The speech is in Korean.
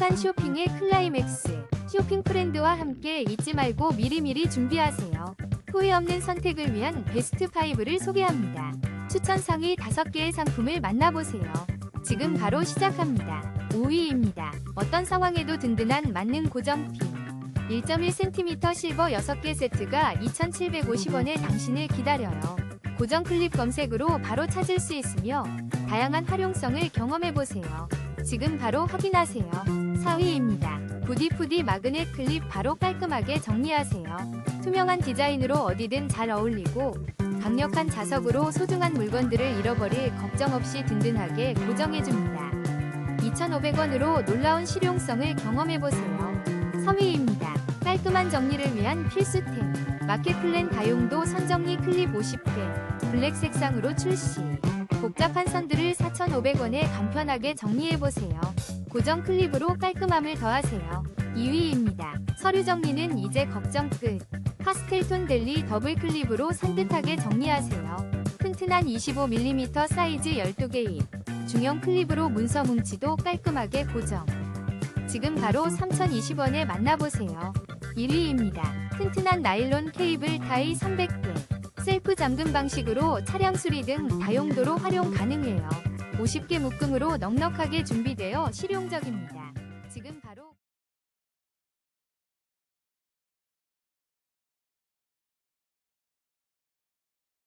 행복한 쇼핑의 클라이맥스. 쇼핑 프렌드와 함께 잊지 말고 미리미리 준비하세요. 후회 없는 선택을 위한 베스트 5를 소개합니다. 추천 상위 5개의 상품을 만나보세요. 지금 바로 시작합니다. 5위입니다. 어떤 상황에도 든든한 만능 고정핀. 1.1cm 실버 6개 세트가 2,750원에 당신을 기다려요. 고정 클립 검색으로 바로 찾을 수 있으며 다양한 활용성을 경험해보세요. 지금 바로 확인하세요. 4위입니다. 부디푸디 마그넷 클립 바로 깔끔하게 정리하세요. 투명한 디자인으로 어디든 잘 어울리고 강력한 자석으로 소중한 물건들을 잃어버릴 걱정 없이 든든하게 고정해줍니다. 2,500원으로 놀라운 실용성을 경험해보세요. 3위입니다. 깔끔한 정리를 위한 필수템. 마켓플랜 다용도 선정리 클립 50개. 블랙 색상으로 출시. 복잡한 선들을 4,500원에 간편하게 정리해보세요. 고정 클립으로 깔끔함을 더하세요. 2위입니다. 서류 정리는 이제 걱정 끝. 파스텔톤 델리 더블 클립으로 산뜻하게 정리하세요. 튼튼한 25mm 사이즈 12개 입. 중형 클립으로 문서 뭉치도 깔끔하게 고정. 지금 바로 3,020원에 만나보세요. 1위입니다. 튼튼한 나일론 케이블 타이 300개. 셀프 잠금 방식으로 차량 수리 등 다용도로 활용 가능해요. 50개 묶음으로 넉넉하게 준비되어 실용적입니다.